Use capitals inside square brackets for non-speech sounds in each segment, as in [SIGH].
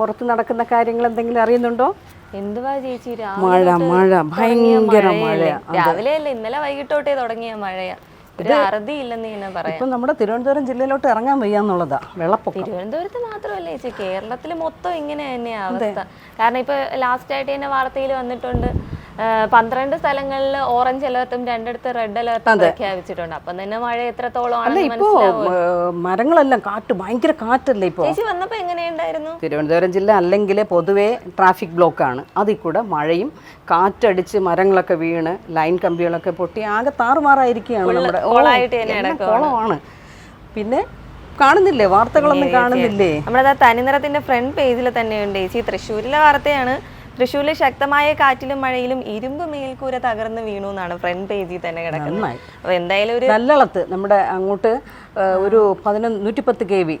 പുറത്ത് നടക്കുന്ന കാര്യങ്ങൾ എന്തെങ്കിലും അറിയുന്നുണ്ടോ? എന്തുവാ ചേച്ചി മഴ, മഴ, ഭയങ്കര മഴ രാവിലെ അല്ല ഇന്നലെ വൈകിട്ടോട്ടേ തുടങ്ങിയ മഴയാ. ഇപ്പം നമ്മുടെ തിരുവനന്തപുരം ജില്ലയിലോട്ട് ഇറങ്ങാൻ വയ്യാന്നുള്ളതാ വെള്ളപ്പൊക്കം. തിരുവനന്തപുരത്ത് മാത്രമല്ല ചേച്ചി കേരളത്തിൽ മൊത്തം ഇങ്ങനെ തന്നെയാ അവസ്ഥ. കാരണം ഇപ്പൊ ലാസ്റ്റ് ആയിട്ട് തന്നെ വാർത്തയിൽ വന്നിട്ടുണ്ട് പന്ത്രണ്ട് സ്ഥലങ്ങളിൽ ഓറഞ്ച് അലേർട്ടും രണ്ടിടത്ത് റെഡ് അലേർട്ടും പ്രഖ്യാപിച്ചിട്ടുണ്ട്. അപ്പൊ തന്നെ മഴ എത്രത്തോളം ഇപ്പോ മരങ്ങളെല്ലാം കാറ്റ് ഭയങ്കര കാറ്റല്ലേ ഇപ്പോ? ചേച്ചി വന്നപ്പോ എങ്ങനെയുണ്ടായിരുന്നു? തിരുവനന്തപുരം ജില്ല അല്ലെങ്കിൽ പൊതുവെ ട്രാഫിക് ബ്ലോക്ക് ആണ്. അതിൽ കൂടെ മഴയും കാറ്റടിച്ച് മരങ്ങളൊക്കെ വീണ് ലൈൻ കമ്പികളൊക്കെ പൊട്ടി ആകെ താറുമാറായിരിക്കുകയാണ് നമ്മുടെ കുളമാണ്. പിന്നെ കാണുന്നില്ലേ വാർത്തകളൊന്നും കാണുന്നില്ലേ? നമ്മുടെ തനിനിറത്തിന്റെ ഫ്രണ്ട് പേജിൽ തന്നെയുണ്ട്. ചേച്ചി തൃശ്ശൂരിലെ വാർത്തയാണ്. തൃശ്ശൂരിൽ ശക്തമായ കാറ്റിലും മഴയിലും ഇരുമ്പ് മേൽക്കൂര തകർന്ന് വീണു എന്നാണ് ഫ്രണ്ട് പേജിൽ തന്നെ കിടക്കുന്നത്. അപ്പോൾ അപ്പൊ എന്തായാലും ഒരു നല്ലളത്ത് നമ്മുടെ അങ്ങോട്ട് ഒരു പതിനൊന്ന് നൂറ്റിപ്പത്ത് കെ വി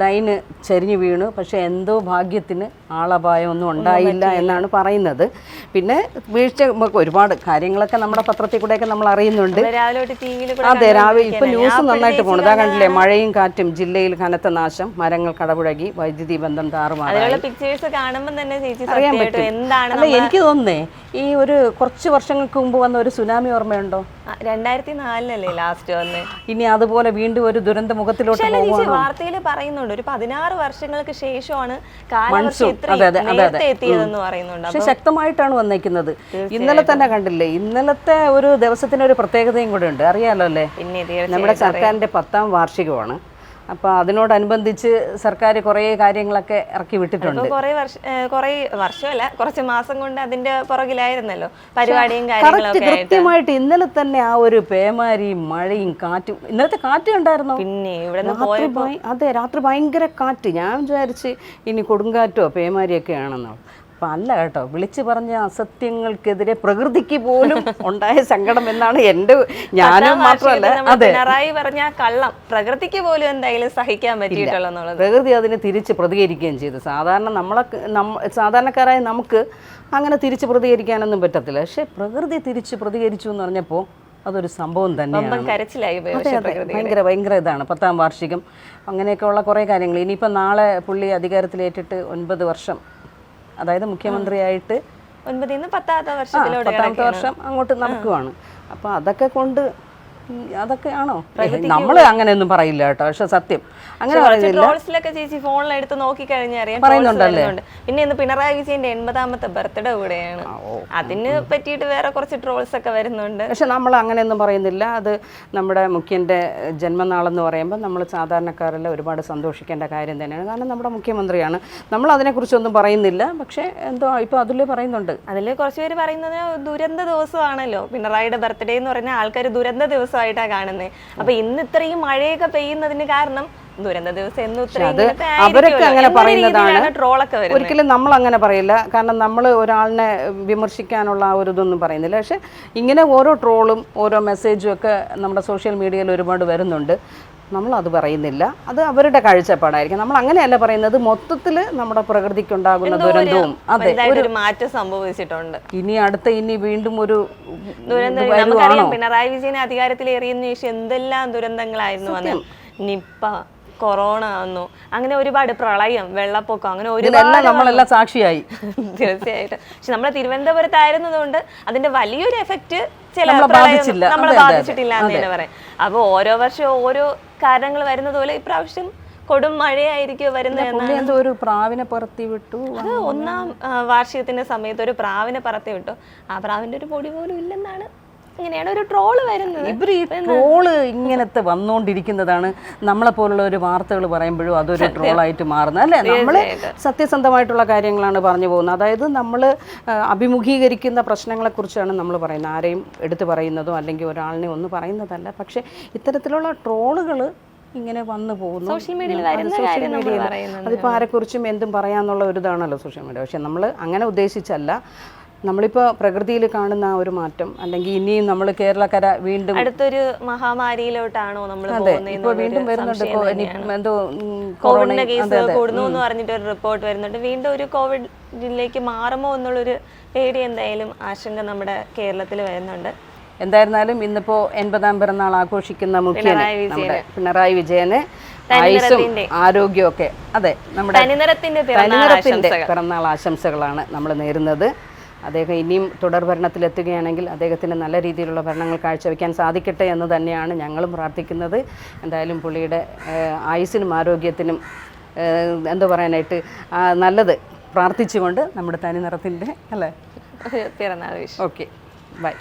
ലൈന് ചരിഞ്ഞു വീണു. പക്ഷെ എന്തോ ഭാഗ്യത്തിന് ആളപായം ഒന്നും ഉണ്ടായില്ല എന്നാണ് പറയുന്നത്. പിന്നെ വീഴ്ച നമുക്ക് ഒരുപാട് കാര്യങ്ങളൊക്കെ നമ്മുടെ പത്രത്തിൽ കൂടെയൊക്കെ നമ്മൾ അറിയുന്നുണ്ട്. അതെ രാവിലെ ഇപ്പൊ ന്യൂസ് നന്നായിട്ട് പോണു. ഇതാ കണ്ടില്ലേ മഴയും കാറ്റും ജില്ലയിൽ കനത്ത നാശം മരങ്ങൾ കടപുഴകി വൈദ്യുതി ബന്ധം പിക്ചേഴ്സ് എന്താണ് എനിക്ക് തോന്നുന്നേ ഈ ഒരു കുറച്ച് വർഷങ്ങൾക്ക് മുമ്പ് വന്ന ഒരു സുനാമി ഓർമ്മയുണ്ടോ? രണ്ടായിരത്തി നാലിലല്ലേ ലാസ്റ്റ് വന്ന്. ഇനി അതുപോലെ വീണ്ടും ഒരു ദുരന്ത മുഖത്തിലോട്ട് വാർത്തയിൽ പറയുന്നുണ്ട് ഒരു പതിനാറ് വർഷങ്ങൾക്ക് ശേഷമാണ്. എത്തിയതെന്ന് പറയുന്നുണ്ട്. പക്ഷെ ശക്തമായിട്ടാണ് വന്നേക്കുന്നത്. ഇന്നലെ തന്നെ കണ്ടില്ലേ ഇന്നലത്തെ ഒരു ദിവസത്തിന് ഒരു പ്രത്യേകതയും കൂടെ ഉണ്ട്. അറിയാലോ അല്ലേ? നമ്മുടെ സർക്കാരിന്റെ പത്താം വാർഷികമാണ്. അപ്പൊ അതിനോടനുബന്ധിച്ച് സർക്കാർ കുറേ കാര്യങ്ങളൊക്കെ ഇറക്കി വിട്ടിട്ടുണ്ട്. കുറേ കുറെ വർഷം കുറെ വർഷമല്ല കുറച്ച് മാസം കൊണ്ട് അതിന്റെ പുറകിലായിരുന്നല്ലോ പരിപാടിയും കാര്യങ്ങളൊക്കെ കൃത്യമായിട്ട് ഇന്നലെ തന്നെ ആ ഒരു പേമാരിയും മഴയും കാറ്റും ഇന്നലത്തെ കാറ്റും ഉണ്ടായിരുന്നു പിന്നെ ഇവിടെ അതെ രാത്രി ഭയങ്കര കാറ്റ്. ഞാൻ വിചാരിച്ച് ഇനി കൊടുങ്കാറ്റോ പേമാരിയൊക്കെ ആണെന്നോ. അപ്പൊ അല്ല കേട്ടോ വിളിച്ചു പറഞ്ഞ അസത്യങ്ങൾക്കെതിരെ പ്രകൃതിക്ക് പോലും ഉണ്ടായ സങ്കടം എന്നാണ് എന്റെ ഞാനും മാത്രമല്ല. അതെ. പിണറായി പറഞ്ഞ കള്ളം. പ്രകൃതിക്ക് പോലും എന്തായാലും സഹിക്കാൻ പറ്റിയിട്ടുള്ള പ്രകൃതി അതിനെ തിരിച്ച് പ്രതികരിക്കുകയും ചെയ്തു. സാധാരണ നമ്മളെ നമ്മ സാധാരണക്കാരായ നമുക്ക് അങ്ങനെ തിരിച്ച് പ്രതികരിക്കാനൊന്നും പറ്റത്തില്ല. പക്ഷേ പ്രകൃതി തിരിച്ച് പ്രതികരിച്ചു എന്ന് പറഞ്ഞപ്പോൾ അതൊരു സംഭവം തന്നെയാണ്. ഭയങ്കര ഭയങ്കര ഇതാണ്. പത്താം വാർഷികം അങ്ങനെയൊക്കെയുള്ള കുറേ കാര്യങ്ങൾ. ഇനിയിപ്പോൾ നാളെ പുള്ളി അധികാരത്തിലേറ്റിട്ട് ഒൻപത് വർഷം അതായത് മുഖ്യമന്ത്രിയായിട്ട് ഒൻപതിൽ നിന്ന് പത്താമത്തെ ആ, വർഷത്തിലൂടെ പത്താമത്തെ വർഷം അങ്ങോട്ട് നടക്കുവാണ്. അപ്പോൾ അതൊക്കെ കൊണ്ട് അതൊക്കെയാണോ? നമ്മൾ അങ്ങനെയൊന്നും പറയില്ല കേട്ടോ. പക്ഷെ സത്യം അങ്ങനെ ട്രോൾസിലൊക്കെ ചേച്ചി ഫോണിൽ എടുത്ത് നോക്കി കഴിഞ്ഞാൽ അറിയാം? പിന്നെ ഇന്ന് പിണറായി വിജയന്റെ എൺപതാമത്തെ ബർത്ത്ഡേ കൂടെയാണ്. അതിന് പറ്റിയിട്ട് വേറെ കുറച്ച് ട്രോൾസ് ഒക്കെ വരുന്നുണ്ട്. പക്ഷെ നമ്മൾ അങ്ങനെയൊന്നും പറയുന്നില്ല. അത് നമ്മുടെ മുഖ്യന്റെ ജന്മനാളെന്ന് പറയുമ്പോൾ നമ്മൾ സാധാരണക്കാരെല്ലാം ഒരുപാട് സന്തോഷിക്കേണ്ട കാര്യം തന്നെയാണ്. കാരണം നമ്മുടെ മുഖ്യമന്ത്രിയാണ്. നമ്മൾ അതിനെക്കുറിച്ചൊന്നും പറയുന്നില്ല. പക്ഷേ എന്തോ ഇപ്പോൾ അതിൽ പറയുന്നുണ്ട്. അതിൽ കുറച്ച് പേര് പറയുന്നത് ദുരന്ത ദിവസമാണല്ലോ. പിണറായിയുടെ ബർത്ത്ഡേ എന്ന് പറഞ്ഞാൽ ആൾക്കാർ ദുരന്ത ദിവസമായിട്ടാണ് കാണുന്നത്. അപ്പോൾ ഇന്ന് ഇത്രയും മഴയൊക്കെ പെയ്യുന്നതിന് കാരണം ദുരന്ത ദിവസം എന്നും അവരൊക്കെ അങ്ങനെ പറയുന്നതാണ്. ട്രോളൊക്കെ ഒരിക്കലും നമ്മൾ അങ്ങനെ പറയില്ല. കാരണം നമ്മൾ ഒരാളിനെ വിമർശിക്കാനുള്ള ആ ഒരു ഇതൊന്നും പറയുന്നില്ല. പക്ഷെ ഇങ്ങനെ ഓരോ ട്രോളും ഓരോ മെസ്സേജും ഒക്കെ നമ്മുടെ സോഷ്യൽ മീഡിയയിൽ ഒരുപാട് വരുന്നുണ്ട്. നമ്മൾ അത് പറയുന്നില്ല. അത് അവരുടെ കാഴ്ചപ്പാടായിരിക്കും. നമ്മൾ അങ്ങനെയല്ല പറയുന്നത്. മൊത്തത്തിൽ നമ്മുടെ പ്രകൃതിക്കുണ്ടാകുന്ന ദുരന്തവും. അതെ ഒരു മാറ്റം സംഭവിച്ചിട്ടുണ്ട്. ഇനി അടുത്ത ഇനി വീണ്ടും ഒരു പിണറായി വിജയൻ അധികാരത്തിൽ ശേഷം എന്തെല്ലാം ദുരന്തങ്ങളായിരുന്നു നിപ്പ കൊറോണ വന്നു. അങ്ങനെ ഒരുപാട് പ്രളയം വെള്ളപ്പൊക്കം അങ്ങനെ ഒരു ഒരുപാട് നമ്മളെല്ലാം സാക്ഷിയായി. തീർച്ചയായിട്ടും. പക്ഷെ നമ്മൾ തിരുവനന്തപുരത്തായിരുന്നതുകൊണ്ട് അതിന്റെ വലിയൊരു എഫക്റ്റ് ചില നമ്മളെ പ്രളയം ബാധിച്ചില്ല. നമ്മളെ അതെ, അതെ, അതെ. ബാധിച്ചിട്ടില്ല എന്ന് തന്നെ പറയാം. അപ്പൊ ഓരോ വർഷം ഓരോ കാരണങ്ങൾ വരുന്നത് പോലെ ഇപ്രാവശ്യം കൊടും മഴയായിരിക്കും വരുന്നത് പുള്ളി എന്തോ ഒരു പ്രാവിനെ പറത്തി വിട്ടു. അത് ഒന്നാം ആ, വാർഷികത്തിന്റെ സമയത്ത് ഒരു പ്രാവിനെ പറത്തി വിട്ടു. ആ പ്രാവിന്റെ ഒരു പൊടി പോലും ഇല്ലെന്നാണ് ഇങ്ങനെയാണ് ഒരു ട്രോൾ വരുന്നത്. ഇവർ ഈ ട്രോൾ ഇങ്ങനത്തെ വന്നുകൊണ്ടിരിക്കുന്നതാണ് നമ്മളെ പോലുള്ള ഒരു വാർത്തകൾ പറയുമ്പോഴും അതൊരു ട്രോളായിട്ട് മാറുന്നത്. അല്ലേ? നമ്മൾ സത്യസന്ധമായിട്ടുള്ള കാര്യങ്ങളാണ് പറഞ്ഞു പോകുന്നത്. അതായത് നമ്മൾ അഭിമുഖീകരിക്കുന്ന പ്രശ്നങ്ങളെക്കുറിച്ചാണ് നമ്മൾ പറയുന്നത്. ആരെയും എടുത്തു പറയുന്നതോ അല്ലെങ്കിൽ ഒരാളിനെ ഒന്ന് പറയുന്നതല്ല. പക്ഷേ ഇത്തരത്തിലുള്ള ട്രോളുകൾ ഇങ്ങനെ വന്നു പോകുന്നു. സോഷ്യൽ മീഡിയയിൽ. അതിപ്പോൾ ആരെക്കുറിച്ചും എന്തും പറയാന്നുള്ള ഒരു ഇതാണല്ലോ സോഷ്യൽ മീഡിയ. പക്ഷെ നമ്മൾ അങ്ങനെ ഉദ്ദേശിച്ചല്ല. നമ്മളിപ്പോൾ പ്രകൃതിയിൽ കാണുന്ന ആ ഒരു മാറ്റം അല്ലെങ്കിൽ ഇനിയും നമ്മൾ കേരളക്കര വീണ്ടും അടുത്തൊരു മഹാമാരിയിലോട്ടാണോ നമ്മൾ ഇപ്പോൾ വീണ്ടും വരുന്നുണ്ട്. എന്തോ കോവിഡ് കേസ്. കൂടുന്നു എന്ന് പറഞ്ഞിട്ട് ഒരു റിപ്പോർട്ട് വരുന്നുണ്ട്. വീണ്ടും ഒരു കോവിഡിലേക്ക് മാറുമോ എന്നുള്ളൊരു പേടി എന്തായാലും ആശങ്ക നമ്മുടെ കേരളത്തിൽ വരുന്നുണ്ട്. എന്തായിരുന്നാലും ഇന്നിപ്പോ എൺപതാം പിറന്നാൾ ആഘോഷിക്കുന്ന മുഖ്യനെ പിണറായി നമ്മുടെ പിണറായി വിജയന് ആയുസും ആരോഗ്യമൊക്കെ. അതെ നമ്മുടെ തനിനിറത്തിന്റെ പിറന്നാൾ ആശംസകളാണ് നമ്മൾ നേരുന്നത്. അദ്ദേഹം ഇനിയും തുടർ ഭരണത്തിലെത്തുകയാണെങ്കിൽ അദ്ദേഹത്തിന് നല്ല രീതിയിലുള്ള ഭരണങ്ങൾ കാഴ്ചവെക്കാൻ സാധിക്കട്ടെ എന്ന് തന്നെയാണ് ഞങ്ങളും പ്രാർത്ഥിക്കുന്നത്. എന്തായാലും പുള്ളിയുടെ ആയുസിനും ആയുസ്സിനും ആരോഗ്യത്തിനും എന്താ പറയാനായിട്ട് നല്ലത് പ്രാർത്ഥിച്ചുകൊണ്ട് നമ്മുടെ തനി നിറത്തിന്റെ അല്ലേ? [LAUGHS] പിറന്നാൾ വിഷു ഓക്കെ. ബൈ.